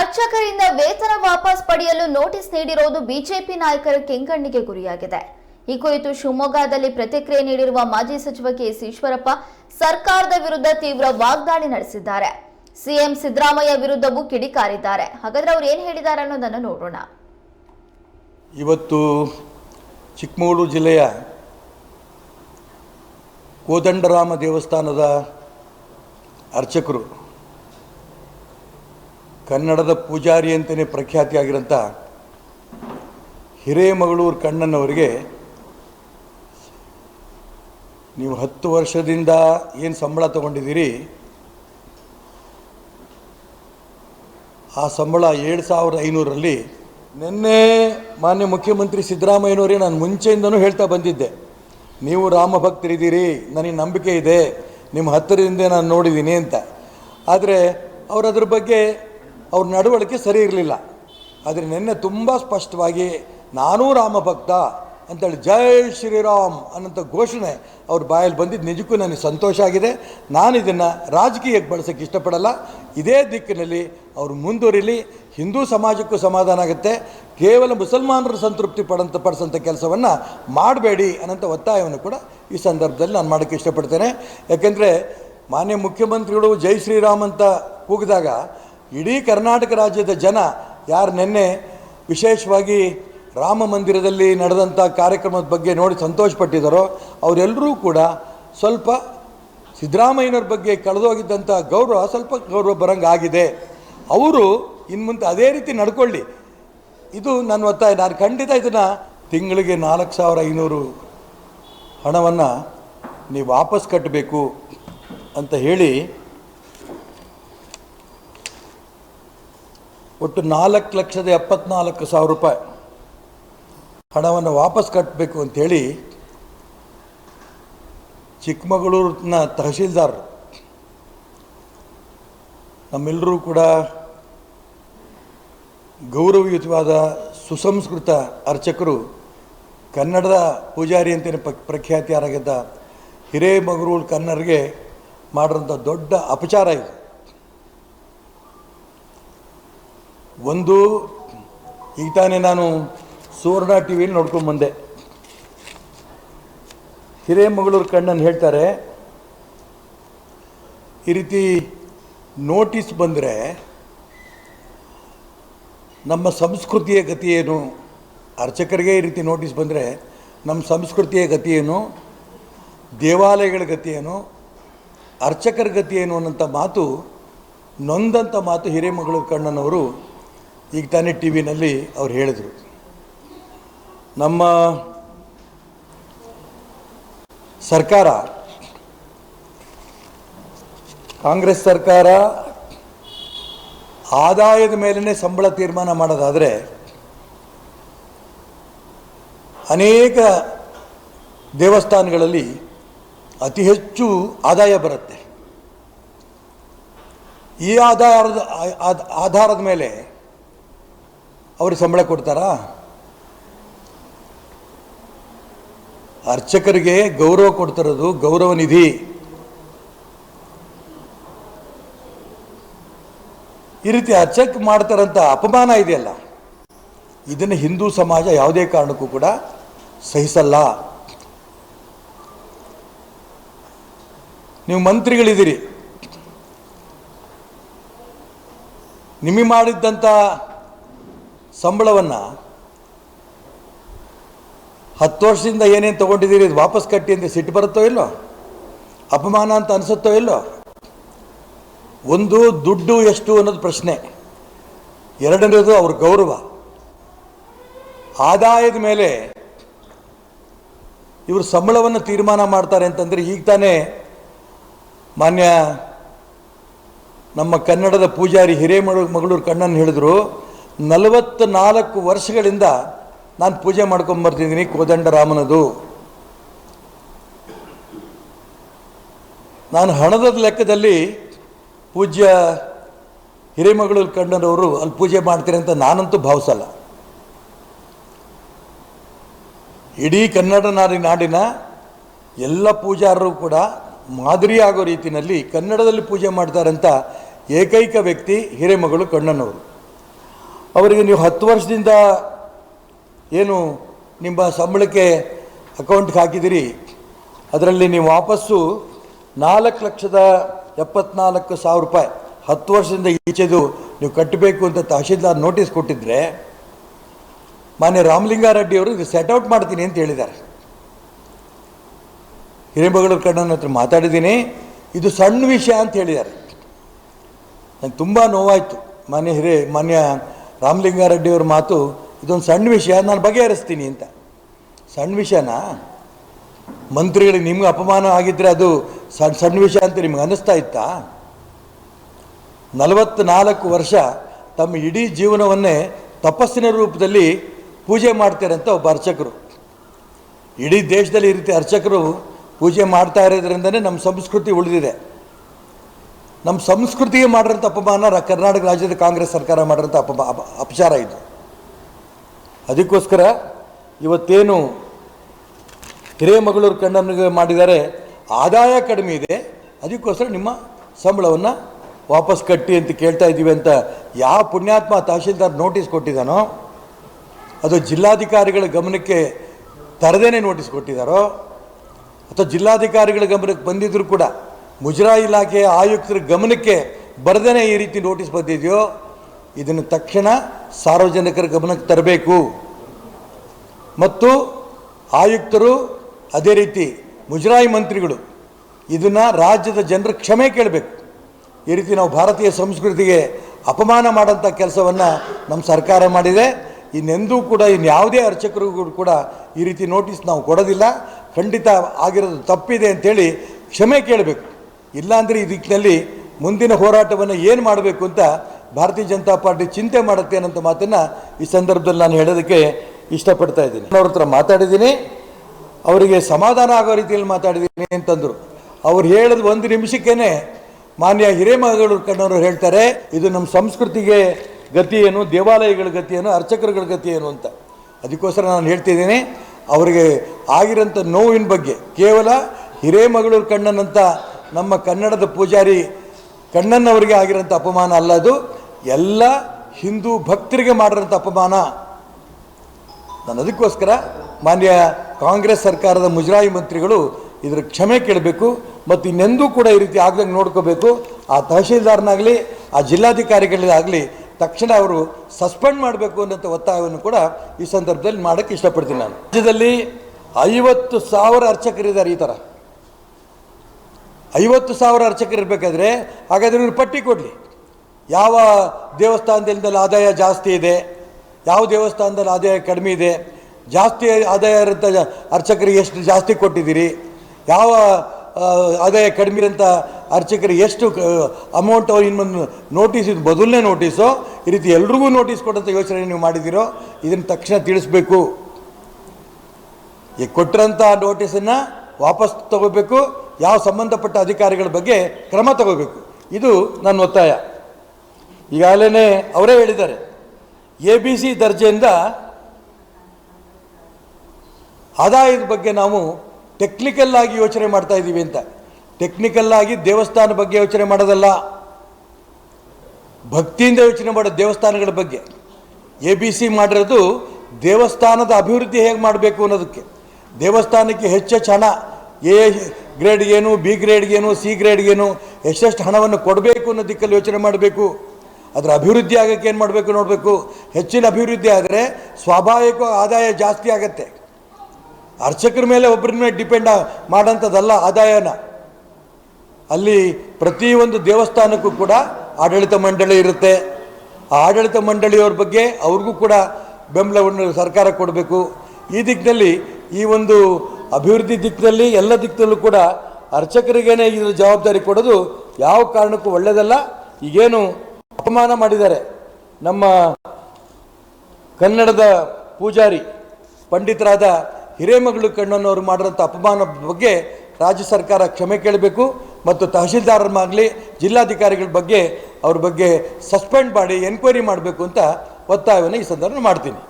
ಅರ್ಚಕರಿಂದ ವೇತನ ವಾಪಸ್ ಪಡೆಯಲು ನೋಟಿಸ್ ನೀಡಿರುವುದು ಬಿಜೆಪಿ ನಾಯಕರ ಕೆಂಗಣ್ಣಿಗೆ ಗುರಿಯಾಗಿದೆ. ಈ ಕುರಿತು ಶಿವಮೊಗ್ಗದಲ್ಲಿ ಪ್ರತಿಕ್ರಿಯೆ ನೀಡಿರುವ ಮಾಜಿ ಸಚಿವ ಕೆಎಸ್ ಈಶ್ವರಪ್ಪ ಸರ್ಕಾರದ ವಿರುದ್ಧ ತೀವ್ರ ವಾಗ್ದಾಳಿ ನಡೆಸಿದ್ದಾರೆ. ಸಿಎಂ ಸಿದ್ದರಾಮಯ್ಯ ವಿರುದ್ಧವೂ ಕಿಡಿಕಾರಿದ್ದಾರೆ. ಹಾಗಾದ್ರೆ ಅವ್ರು ಏನು ಹೇಳಿದ್ದಾರೆ ಅನ್ನೋದನ್ನು ನೋಡೋಣ. ಇವತ್ತು ಚಿಕ್ಕಮಗಳೂರು ಜಿಲ್ಲೆಯ ಕೋದಂಡರಾಮ ದೇವಸ್ಥಾನದ ಅರ್ಚಕರು ಕನ್ನಡದ ಪೂಜಾರಿ ಅಂತಲೇ ಪ್ರಖ್ಯಾತಿಯಾಗಿರೋಂಥ ಹಿರೇಮಗಳೂರು ಕಣ್ಣನವರಿಗೆ ನೀವು ಹತ್ತು ವರ್ಷದಿಂದ ಏನು ಸಂಬಳ ತಗೊಂಡಿದ್ದೀರಿ? ಆ ಸಂಬಳ ಏಳು ಸಾವಿರದ ಐನೂರಲ್ಲಿ ನಿನ್ನೆ ಮಾನ್ಯ ಮುಖ್ಯಮಂತ್ರಿ ಸಿದ್ದರಾಮಯ್ಯನವರೇ ನಾನು ಮುಂಚೆಯಿಂದನೂ ಹೇಳ್ತಾ ಬಂದಿದ್ದೆ. ನೀವು ರಾಮಭಕ್ತರಿದ್ದೀರಿ ನನಗೆ ನಂಬಿಕೆ ಇದೆ, ನಿಮ್ಮ ಹತ್ತಿರದಿಂದ ನಾನು ನೋಡಿದ್ದೀನಿ ಅಂತ. ಆದರೆ ಅವರು ಅದ್ರ ಬಗ್ಗೆ ಅವ್ರ ನಡವಳಿಕೆ ಸರಿ ಇರಲಿಲ್ಲ. ಆದರೆ ನಿನ್ನೆ ತುಂಬ ಸ್ಪಷ್ಟವಾಗಿ ನಾನೂ ರಾಮಭಕ್ತ ಅಂತೇಳಿ ಜೈ ಶ್ರೀರಾಮ್ ಅನ್ನೋಂಥ ಘೋಷಣೆ ಅವ್ರ ಬಾಯಲ್ಲಿ ಬಂದಿದ್ದು ನಿಜಕ್ಕೂ ನನಗೆ ಸಂತೋಷ ಆಗಿದೆ. ನಾನು ಇದನ್ನು ರಾಜಕೀಯಕ್ಕೆ ಬಳಸೋಕ್ಕೆ ಇಷ್ಟಪಡಲ್ಲ. ಇದೇ ದಿಕ್ಕಿನಲ್ಲಿ ಅವರು ಮುಂದುವರಿಲಿ. ಹಿಂದೂ ಸಮಾಜಕ್ಕೂ ಸಮಾಧಾನ ಆಗುತ್ತೆ. ಕೇವಲ ಮುಸಲ್ಮಾನರು ಸಂತೃಪ್ತಿ ಪಡಂತ ಪಡಿಸೋಂಥ ಕೆಲಸವನ್ನು ಮಾಡಬೇಡಿ ಅನ್ನೋಂಥ ಒತ್ತಾಯವನ್ನು ಕೂಡ ಈ ಸಂದರ್ಭದಲ್ಲಿ ನಾನು ಮಾಡೋಕ್ಕೆ ಇಷ್ಟಪಡ್ತೇನೆ. ಯಾಕೆಂದರೆ ಮಾನ್ಯ ಮುಖ್ಯಮಂತ್ರಿಗಳು ಜೈ ಶ್ರೀರಾಮ್ ಅಂತ ಕೂಗಿದಾಗ ಇಡೀ ಕರ್ನಾಟಕ ರಾಜ್ಯದ ಜನ ಯಾರು ನಿನ್ನೆ ವಿಶೇಷವಾಗಿ ರಾಮ ಮಂದಿರದಲ್ಲಿ ನಡೆದಂಥ ಕಾರ್ಯಕ್ರಮದ ಬಗ್ಗೆ ನೋಡಿ ಸಂತೋಷಪಟ್ಟಿದ್ದಾರೋ ಅವರೆಲ್ಲರೂ ಕೂಡ ಸ್ವಲ್ಪ ಸಿದ್ದರಾಮಯ್ಯನವ್ರ ಬಗ್ಗೆ ಕಳೆದೋಗಿದ್ದಂಥ ಗೌರವ ಸ್ವಲ್ಪ ಗೌರವ ಬರಂಗಾಗಿದೆ. ಅವರು ಇನ್ನು ಮುಂದೆ ಅದೇ ರೀತಿ ನಡ್ಕೊಳ್ಳಿ. ಇದು ನನ್ನ ಒತ್ತಾಯ. ನಾನು ಖಂಡಿತ ಇದನ್ನು ತಿಂಗಳಿಗೆ ನಾಲ್ಕು ಸಾವಿರ ಐನೂರು ಹಣವನ್ನು ನೀವು ವಾಪಸ್ ಕಟ್ಟಬೇಕು ಅಂತ ಹೇಳಿ ಒಟ್ಟು ನಾಲ್ಕು ಲಕ್ಷದ ಎಪ್ಪತ್ನಾಲ್ಕು ಸಾವಿರ ರೂಪಾಯಿ ಹಣವನ್ನು ವಾಪಸ್ ಕಟ್ಟಬೇಕು ಅಂಥೇಳಿ ಚಿಕ್ಕಮಗಳೂರಿನ ತಹಶೀಲ್ದಾರ್ ನಮ್ಮೆಲ್ಲರೂ ಕೂಡ ಗೌರವಯುತವಾದ ಸುಸಂಸ್ಕೃತ ಅರ್ಚಕರು, ಕನ್ನಡದ ಪೂಜಾರಿ ಅಂತೇನೆ ಪ ಪ್ರಖ್ಯಾತಿಯಾರಾಗಿದ್ದ ಹಿರೇಮಗಳೂರು ಕನ್ನಡರಿಗೆ ಮಾಡಿರೋಂಥ ದೊಡ್ಡ ಅಪಚಾರ ಇದು. ಒಂದು, ಈಗ ತಾನೇ ನಾನು ಸುವರ್ಣ ಟಿ ವಿಯಲ್ಲಿ ನೋಡ್ಕೊಂಡು ಬಂದೆ. ಹಿರೇಮಗಳೂರು ಕಣ್ಣನ್ನು ಹೇಳ್ತಾರೆ, ಈ ರೀತಿ ನೋಟಿಸ್ ಬಂದರೆ ನಮ್ಮ ಸಂಸ್ಕೃತಿಯ ಗತಿ ಏನು? ಅರ್ಚಕರಿಗೆ ಈ ರೀತಿ ನೋಟಿಸ್ ಬಂದರೆ ನಮ್ಮ ಸಂಸ್ಕೃತಿಯ ಗತಿ ಏನು? ದೇವಾಲಯಗಳ ಗತಿ ಏನು? ಅರ್ಚಕರ ಗತಿ ಏನು ಅನ್ನೋಂಥ ಮಾತು ನೊಂದಂಥ ಮಾತು ಹಿರೇಮಗಳೂರು ಕಣ್ಣನವರು ಈಗ ತಾನೇ ಟಿ ವಿನಲ್ಲಿ ಅವ್ರು ಹೇಳಿದರು. ನಮ್ಮ ಸರ್ಕಾರ, ಕಾಂಗ್ರೆಸ್ ಸರ್ಕಾರ ಆದಾಯದ ಮೇಲೇ ಸಂಬಳ ತೀರ್ಮಾನ ಮಾಡೋದಾದರೆ ಅನೇಕ ದೇವಸ್ಥಾನಗಳಲ್ಲಿ ಅತಿ ಹೆಚ್ಚು ಆದಾಯ ಬರುತ್ತೆ. ಈ ಆಧಾರದ ಆಧಾರದ ಮೇಲೆ ಅವ್ರಿಗೆ ಸಂಬಳ ಕೊಡ್ತಾರಾ? ಅರ್ಚಕರಿಗೆ ಗೌರವ ಕೊಡ್ತಿರೋದು ಗೌರವ ನಿಧಿ. ಈ ರೀತಿ ಅರ್ಚಕ್ ಮಾಡ್ತಾರಂಥ ಅಪಮಾನ ಇದೆಯಲ್ಲ, ಇದನ್ನು ಹಿಂದೂ ಸಮಾಜ ಯಾವುದೇ ಕಾರಣಕ್ಕೂ ಕೂಡ ಸಹಿಸಲ್ಲ. ನೀವು ಮಂತ್ರಿಗಳಿದ್ದೀರಿ. ನಿಮಗೆ ಮಾಡಿದ್ದಂಥ ಸಂಬಳವನ್ನು ಹತ್ತು ವರ್ಷದಿಂದ ಏನೇನು ತೊಗೊಂಡಿದ್ದೀರಿ, ಇದು ವಾಪಸ್ ಕಟ್ಟಿ ಅಂತ ಸಿಟ್ಟು ಬರುತ್ತೋ ಇಲ್ಲೋ? ಅಪಮಾನ ಅಂತ ಅನಿಸುತ್ತೋ ಇಲ್ಲೋ? ಒಂದು ದುಡ್ಡು ಎಷ್ಟು ಅನ್ನೋದು ಪ್ರಶ್ನೆ. ಎರಡನೇದು ಅವ್ರ ಗೌರವ. ಆದಾಯದ ಮೇಲೆ ಇವರು ಸಂಬಳವನ್ನು ತೀರ್ಮಾನ ಮಾಡ್ತಾರೆ ಅಂತಂದರೆ ಈಗ ತಾನೇ ಮಾನ್ಯ ನಮ್ಮ ಕನ್ನಡದ ಪೂಜಾರಿ ಹಿರೇಮಳು ಮಗಳೂರು ಕಣ್ಣನ್ನು ಹೇಳಿದ್ರು ನಲವತ್ತು ನಾಲ್ಕು ವರ್ಷಗಳಿಂದ ನಾನು ಪೂಜೆ ಮಾಡ್ಕೊಂಬರ್ತಿದ್ದೀನಿ ಕೋದಂಡರಾಮನದು. ನಾನು ಹಣದ ಲೆಕ್ಕದಲ್ಲಿ ಪೂಜ್ಯ ಹಿರೇಮಗಳೂರು ಕಣ್ಣನವರು ಅಲ್ಲಿ ಪೂಜೆ ಮಾಡ್ತೀರಿ ಅಂತ ನಾನಂತೂ ಭಾವಿಸಲ್ಲ. ಇಡೀ ಕನ್ನಡ ನಾಡಿ ನಾಡಿನ ಎಲ್ಲ ಪೂಜಾರರು ಕೂಡ ಮಾದರಿಯಾಗೋ ರೀತಿಯಲ್ಲಿ ಕನ್ನಡದಲ್ಲಿ ಪೂಜೆ ಮಾಡ್ತಾರಂತ ಏಕೈಕ ವ್ಯಕ್ತಿ ಹಿರೇಮಗಳು ಕಣ್ಣನವರು. ಅವರಿಗೆ ನೀವು ಹತ್ತು ವರ್ಷದಿಂದ ಏನು ನಿಮ್ಮ ಸಂಬಳಕ್ಕೆ ಅಕೌಂಟ್ಗೆ ಹಾಕಿದಿರಿ, ಅದರಲ್ಲಿ ನೀವು ವಾಪಸ್ಸು ನಾಲ್ಕು ಲಕ್ಷದ ಎಪ್ಪತ್ನಾಲ್ಕು ಸಾವಿರ ರೂಪಾಯಿ ಹತ್ತು ವರ್ಷದಿಂದ ಈಚೆದು ನೀವು ಕಟ್ಟಬೇಕು ಅಂತ ತಹಶೀಲ್ದಾರ್ ನೋಟಿಸ್ ಕೊಟ್ಟಿದ್ರೆ, ಮಾನ್ಯ ರಾಮಲಿಂಗಾರೆಡ್ಡಿ ಅವರು ಇದು ಸೆಟ್ಔಟ್ ಮಾಡ್ತೀನಿ ಅಂತ ಹೇಳಿದ್ದಾರೆ. ಹಿರೇಮಗಳೂರು ಕಣ್ಣನ ಹತ್ರ ಮಾತಾಡಿದ್ದೀನಿ. ಇದು ಸಣ್ಣ ವಿಷಯ ಅಂತ ಹೇಳಿದ್ದಾರೆ. ನಂಗೆ ತುಂಬ ನೋವಾಯಿತು. ಮಾನ್ಯ ಹಿರೇ, ಮಾನ್ಯ ರಾಮಲಿಂಗಾರೆಡ್ಡಿ ಅವ್ರ ಮಾತು, ಇದೊಂದು ಸಣ್ಣ ವಿಷಯ, ನಾನು ಬಗೆಹರಿಸ್ತೀನಿ ಅಂತ. ಸಣ್ಣ ವಿಷಯನಾ? ಮಂತ್ರಿಗಳಿಗೆ ನಿಮ್ಗೆ ಅಪಮಾನ ಆಗಿದ್ದರೆ ಅದು ಸಣ್ಣ ಸಣ್ಣ ವಿಷಯ ಅಂತ ನಿಮ್ಗೆ ಅನ್ನಿಸ್ತಾ ಇತ್ತಾ? ನಲವತ್ತ್ನಾಲ್ಕು ವರ್ಷ ತಮ್ಮ ಇಡೀ ಜೀವನವನ್ನೇ ತಪಸ್ಸಿನ ರೂಪದಲ್ಲಿ ಪೂಜೆ ಮಾಡ್ತಾರೆ ಅಂತ ಒಬ್ಬ ಅರ್ಚಕರು. ಇಡೀ ದೇಶದಲ್ಲಿ ಈ ರೀತಿ ಅರ್ಚಕರು ಪೂಜೆ ಮಾಡ್ತಾ ಇರೋದ್ರಿಂದನೇ ನಮ್ಮ ಸಂಸ್ಕೃತಿ ಉಳಿದಿದೆ. ನಮ್ಮ ಸಂಸ್ಕೃತಿಗೆ ಮಾಡಿರೋಂಥ ಅಪಮಾನ ಕರ್ನಾಟಕ ರಾಜ್ಯದ ಕಾಂಗ್ರೆಸ್ ಸರ್ಕಾರ ಮಾಡಿರೋಂಥ ಅಪಮ, ಅಪ, ಅಪಚಾರ ಇದು. ಅದಕ್ಕೋಸ್ಕರ ಇವತ್ತೇನು ಹಿರೇಮಗಳೂರು ಕಣ್ಣನಿಗೆ ಮಾಡಿದ್ದಾರೆ, ಆದಾಯ ಕಡಿಮೆ ಇದೆ, ಅದಕ್ಕೋಸ್ಕರ ನಿಮ್ಮ ಸಂಬಳವನ್ನು ವಾಪಸ್ ಕಟ್ಟಿ ಅಂತ ಕೇಳ್ತಾ ಇದ್ದೀವಿ ಅಂತ ಯಾವ ಪುಣ್ಯಾತ್ಮ ತಹಶೀಲ್ದಾರ್ ನೋಟಿಸ್ ಕೊಟ್ಟಿದ್ದಾನೋ ಅದು ಜಿಲ್ಲಾಧಿಕಾರಿಗಳ ಗಮನಕ್ಕೆ ತರದೇನೆ ನೋಟಿಸ್ ಕೊಟ್ಟಿದ್ದಾರೋ, ಅಥವಾ ಜಿಲ್ಲಾಧಿಕಾರಿಗಳ ಗಮನಕ್ಕೆ ಬಂದಿದ್ದರೂ ಕೂಡ ಮುಜರಾಯಿ ಇಲಾಖೆಯ ಆಯುಕ್ತರ ಗಮನಕ್ಕೆ ಬರದೇನೆ ಈ ರೀತಿ ನೋಟಿಸ್ ಬಂದಿದೆಯೋ ಇದನ್ನು ತಕ್ಷಣ ಸಾರ್ವಜನಿಕರ ಗಮನಕ್ಕೆ ತರಬೇಕು. ಮತ್ತು ಆಯುಕ್ತರು ಅದೇ ರೀತಿ ಮುಜರಾಯಿ ಮಂತ್ರಿಗಳು ಇದನ್ನು ರಾಜ್ಯದ ಜನರ ಕ್ಷಮೆ ಕೇಳಬೇಕು. ಈ ರೀತಿ ನಾವು ಭಾರತೀಯ ಸಂಸ್ಕೃತಿಗೆ ಅಪಮಾನ ಮಾಡೋಂಥ ಕೆಲಸವನ್ನು ನಮ್ಮ ಸರ್ಕಾರ ಮಾಡಿದೆ. ಇನ್ನೆಂದೂ ಕೂಡ ಇನ್ಯಾವುದೇ ಅರ್ಚಕರಿಗೂ ಕೂಡ ಈ ರೀತಿ ನೋಟಿಸ್ ನಾವು ಕೊಡೋದಿಲ್ಲ. ಖಂಡಿತ ಆಗಿರೋದು ತಪ್ಪಿದೆ ಅಂಥೇಳಿ ಕ್ಷಮೆ ಕೇಳಬೇಕು. ಇಲ್ಲಾಂದರೆ ಈ ದಿಕ್ಕಿನಲ್ಲಿ ಮುಂದಿನ ಹೋರಾಟವನ್ನು ಏನು ಮಾಡಬೇಕು ಅಂತ ಭಾರತೀಯ ಜನತಾ ಪಾರ್ಟಿ ಚಿಂತೆ ಮಾಡುತ್ತೆ ಅನ್ನೋಂಥ ಮಾತನ್ನು ಈ ಸಂದರ್ಭದಲ್ಲಿ ನಾನು ಹೇಳೋದಕ್ಕೆ ಇಷ್ಟಪಡ್ತಾ ಇದ್ದೀನಿ. ಅವ್ರ ಹತ್ರ ಮಾತಾಡಿದ್ದೀನಿ. ಅವರಿಗೆ ಸಮಾಧಾನ ಆಗೋ ರೀತಿಯಲ್ಲಿ ಮಾತಾಡಿದ್ದೀನಿ ಅಂತಂದರು. ಅವ್ರು ಹೇಳಿದ ಒಂದು ನಿಮಿಷಕ್ಕೇ ಮಾನ್ಯ ಹಿರೇಮಗಳೂರು ಕಣ್ಣವರು ಹೇಳ್ತಾರೆ, ಇದು ನಮ್ಮ ಸಂಸ್ಕೃತಿಗೆ ಗತಿ ಏನು, ದೇವಾಲಯಗಳ ಗತಿ ಏನು, ಅರ್ಚಕರುಗಳ ಗತಿ ಏನು ಅಂತ. ಅದಕ್ಕೋಸ್ಕರ ನಾನು ಹೇಳ್ತಿದ್ದೀನಿ, ಅವರಿಗೆ ಆಗಿರೋಂಥ ನೋವಿನ ಬಗ್ಗೆ ಕೇವಲ ಹಿರೇಮಗಳೂರು ಕಣ್ಣನಂತ ನಮ್ಮ ಕನ್ನಡದ ಪೂಜಾರಿ ಕಣ್ಣನವರಿಗೆ ಆಗಿರೋಂಥ ಅಪಮಾನ ಅಲ್ಲ ಅದು. ಎಲ್ಲ ಹಿಂದೂ ಭಕ್ತರಿಗೆ ಮಾಡಿರೋಂಥ ಅಪಮಾನ. ನಾನು ಅದಕ್ಕೋಸ್ಕರ ಮಾನ್ಯ ಕಾಂಗ್ರೆಸ್ ಸರ್ಕಾರದ ಮುಜರಾಯಿ ಮಂತ್ರಿಗಳು ಇದರ ಕ್ಷಮೆ ಕೇಳಬೇಕು ಮತ್ತು ಇನ್ನೆಂದೂ ಕೂಡ ಈ ರೀತಿ ಆಗ್ದಂಗೆ ನೋಡ್ಕೋಬೇಕು. ಆ ತಹಶೀಲ್ದಾರ್ನಾಗಲಿ, ಆ ಜಿಲ್ಲಾಧಿಕಾರಿಗಳಾಗಲಿ ತಕ್ಷಣ ಅವರು ಸಸ್ಪೆಂಡ್ ಮಾಡಬೇಕು ಅನ್ನೋಂಥ ಒತ್ತಾಯವನ್ನು ಕೂಡ ಈ ಸಂದರ್ಭದಲ್ಲಿ ಮಾಡೋಕ್ಕೆ ಇಷ್ಟಪಡ್ತೀನಿ ನಾನು. ರಾಜ್ಯದಲ್ಲಿ ಐವತ್ತು ಸಾವಿರ ಅರ್ಚಕರಿದ್ದಾರೆ ಈ ಥರ. ಐವತ್ತು ಸಾವಿರ ಅರ್ಚಕರು ಇರಬೇಕಾದ್ರೆ ಹಾಗಾದರೆ ಇವ್ರು ಪಟ್ಟಿ ಕೊಡಲಿ. ಯಾವ ದೇವಸ್ಥಾನದಲ್ಲಿ ಆದಾಯ ಜಾಸ್ತಿ ಇದೆ, ಯಾವ ದೇವಸ್ಥಾನದಲ್ಲಿ ಆದಾಯ ಕಡಿಮೆ ಇದೆ, ಜಾಸ್ತಿ ಆದಾಯ ಇರೋಂಥ ಅರ್ಚಕರಿಗೆ ಎಷ್ಟು ಜಾಸ್ತಿ ಕೊಟ್ಟಿದ್ದೀರಿ, ಯಾವ ಆದಾಯ ಕಡಿಮೆ ಇರೋಂಥ ಅರ್ಚಕರಿಗೆ ಎಷ್ಟು ಅಮೌಂಟ್ ಅವ್ರು ಇನ್ನೊಂದು ನೋಟಿಸ್ ಇದು ಮೊದಲನೇ ನೋಟಿಸು ಈ ರೀತಿ ಎಲ್ರಿಗೂ ನೋಟಿಸ್ ಕೊಡೋಂಥ ಯೋಚನೆ ನೀವು ಮಾಡಿದ್ದೀರೋ, ಇದನ್ನು ತಕ್ಷಣ ತಿಳಿಸ್ಬೇಕು. ಈ ಕೊಟ್ಟಿರೋಂಥ ನೋಟಿಸನ್ನು ವಾಪಸ್ ತಗೋಬೇಕು ಯಾವ ಸಂಬಂಧಪಟ್ಟ ಅಧಿಕಾರಿಗಳ ಬಗ್ಗೆ ಕ್ರಮ ತಗೋಬೇಕು. ಇದು ನನ್ನ ಒತ್ತಾಯ. ಈಗಾಗಲೇ ಅವರೇ ಹೇಳಿದ್ದಾರೆ. ಎ ಬಿ ಸಿ ದರ್ಜೆಯಿಂದ ಆದಾಯದ ಬಗ್ಗೆ ನಾವು ಟೆಕ್ನಿಕಲ್ ಆಗಿ ಯೋಚನೆ ಮಾಡ್ತಾ ಇದ್ದೀವಿ ಅಂತ. ಟೆಕ್ನಿಕಲ್ ಆಗಿ ದೇವಸ್ಥಾನ ಬಗ್ಗೆ ಯೋಚನೆ ಮಾಡೋದಲ್ಲ. ಭಕ್ತಿಯಿಂದ ಯೋಚನೆ ಮಾಡೋ ದೇವಸ್ಥಾನಗಳ ಬಗ್ಗೆ. ಎ ಬಿ ಸಿ ಮಾಡಿರೋದು ದೇವಸ್ಥಾನದ ಅಭಿವೃದ್ಧಿ ಹೇಗೆ ಮಾಡಬೇಕು ಅನ್ನೋದಕ್ಕೆ. ದೇವಸ್ಥಾನಕ್ಕೆ ಹೆಚ್ಚು ಹಣ, ಎ ಗ್ರೇಡ್ಗೇನು, ಬಿ ಗ್ರೇಡ್ಗೇನು, ಸಿ ಗ್ರೇಡ್ಗೇನು, ಎಷ್ಟೆಷ್ಟು ಹಣವನ್ನು ಕೊಡಬೇಕು ಅನ್ನೋ ದಿಕ್ಕಲ್ಲಿ ಯೋಚನೆ ಮಾಡಬೇಕು. ಅದರ ಅಭಿವೃದ್ಧಿ ಆಗೋಕ್ಕೆ ಏನು ಮಾಡಬೇಕು ನೋಡಬೇಕು. ಹೆಚ್ಚಿನ ಅಭಿವೃದ್ಧಿ ಆದರೆ ಸ್ವಾಭಾವಿಕ ಆದಾಯ ಜಾಸ್ತಿ ಆಗತ್ತೆ. ಅರ್ಚಕರ ಮೇಲೆ ಒಬ್ಬರ ಮೇಲೆ ಡಿಪೆಂಡ್ ಮಾಡೋಂಥದ್ದಲ್ಲ ಆದಾಯನ. ಅಲ್ಲಿ ಪ್ರತಿಯೊಂದು ದೇವಸ್ಥಾನಕ್ಕೂ ಕೂಡ ಆಡಳಿತ ಮಂಡಳಿ ಇರುತ್ತೆ. ಆ ಆಡಳಿತ ಮಂಡಳಿಯವ್ರ ಬಗ್ಗೆ ಅವ್ರಿಗೂ ಕೂಡ ಬೆಂಬಲವನ್ನು ಸರ್ಕಾರ ಕೊಡಬೇಕು. ಈ ದಿಕ್ಕಿನಲ್ಲಿ ಈ ಒಂದು ಅಭಿವೃದ್ಧಿ ದಿಕ್ಕಿನಲ್ಲಿ ಎಲ್ಲ ದಿಕ್ಕಿನಲ್ಲೂ ಕೂಡ ಅರ್ಚಕರಿಗೇನೆ ಇದರ ಜವಾಬ್ದಾರಿ ಕೊಡೋದು ಯಾವ ಕಾರಣಕ್ಕೂ ಒಳ್ಳೆಯದಲ್ಲ ಈಗೇನು ಅಪಮಾನ ಮಾಡಿದ್ದಾರೆ ನಮ್ಮ ಕನ್ನಡದ ಪೂಜಾರಿ ಪಂಡಿತರಾದ ಹಿರೇಮಗಳು ಕಣ್ಣನವರು ಮಾಡಿರೋಂಥ ಅಪಮಾನ ಬಗ್ಗೆ ರಾಜ್ಯ ಸರ್ಕಾರ ಕ್ಷಮೆ ಕೇಳಬೇಕು ಮತ್ತು ತಹಶೀಲ್ದಾರರಾಗಲಿ ಜಿಲ್ಲಾಧಿಕಾರಿಗಳ ಬಗ್ಗೆ ಅವ್ರ ಬಗ್ಗೆ ಸಸ್ಪೆಂಡ್ ಮಾಡಿ ಎನ್ಕ್ವೈರಿ ಮಾಡಬೇಕು ಅಂತ ಒತ್ತಾಯವನ್ನು ಈ ಸಂದರ್ಭ ಮಾಡ್ತೀನಿ.